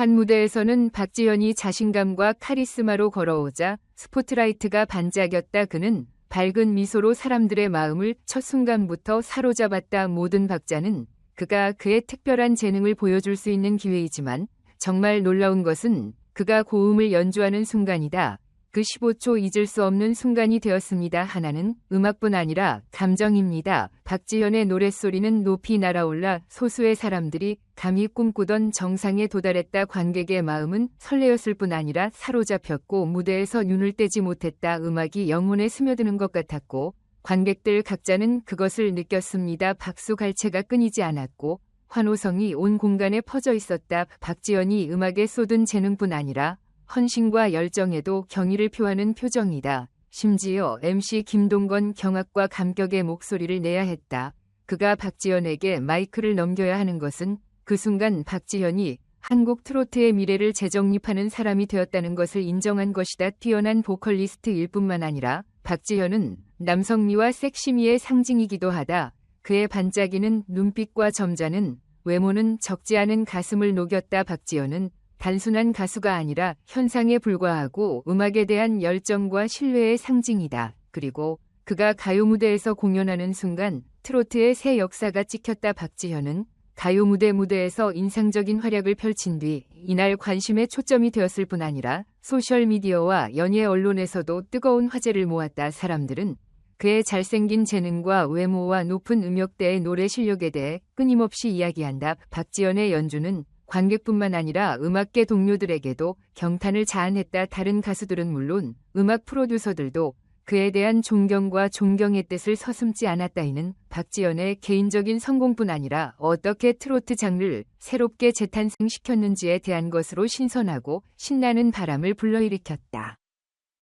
한 무대에서는 박지현이 자신감과 카리스마로 걸어오자 스포트라이트가 반짝였다 그는 밝은 미소로 사람들의 마음을 첫 순간부터 사로잡았다 모든 박자는 그가 그의 특별한 재능을 보여줄 수 있는 기회이지만 정말 놀라운 것은 그가 고음을 연주하는 순간이다. 그 15초 잊을 수 없는 순간이 되었습니다. 하나는 음악뿐 아니라 감정입니다. 박지현의 노랫소리는 높이 날아올라 소수의 사람들이 감히 꿈꾸던 정상에 도달했다. 관객의 마음은 설레었을 뿐 아니라 사로잡혔고 무대에서 눈을 떼지 못했다. 음악이 영혼에 스며드는 것 같았고 관객들 각자는 그것을 느꼈습니다. 박수 갈채가 끊이지 않았고 환호성이 온 공간에 퍼져 있었다. 박지현이 음악에 쏟은 재능뿐 아니라 헌신과 열정에도 경의를 표하는 표정이다. 심지어 MC 김동건 경악과 감격의 목소리를 내야 했다. 그가 박지현에게 마이크를 넘겨야 하는 것은 그 순간 박지현이 한국 트로트의 미래를 재정립하는 사람이 되었다는 것을 인정한 것이다. 뛰어난 보컬리스트일 뿐만 아니라 박지현은 남성미와 섹시미의 상징이기도 하다. 그의 반짝이는 눈빛과 점잖은 외모는 적지 않은 가슴을 녹였다. 박지현은 단순한 가수가 아니라 현상에 불과하고 음악에 대한 열정과 신뢰의 상징이다. 그리고 그가 가요 무대에서 공연하는 순간 트로트의 새 역사가 찍혔다. 박지현은 가요 무대 무대에서 인상적인 활약을 펼친 뒤 이날 관심의 초점이 되었을 뿐 아니라 소셜미디어와 연예 언론에서도 뜨거운 화제를 모았다. 사람들은 그의 잘생긴 재능과 외모와 높은 음역대의 노래 실력에 대해 끊임없이 이야기한다. 박지현의 연주는 관객뿐만 아니라 음악계 동료들에게도 경탄을 자아냈다. 다른 가수들은 물론 음악 프로듀서들도 그에 대한 존경과 존경의 뜻을 서슴지 않았다. 이는 박지연의 개인적인 성공뿐 아니라 어떻게 트로트 장르를 새롭게 재탄생시켰는지에 대한 것으로 신선하고 신나는 바람을 불러일으켰다.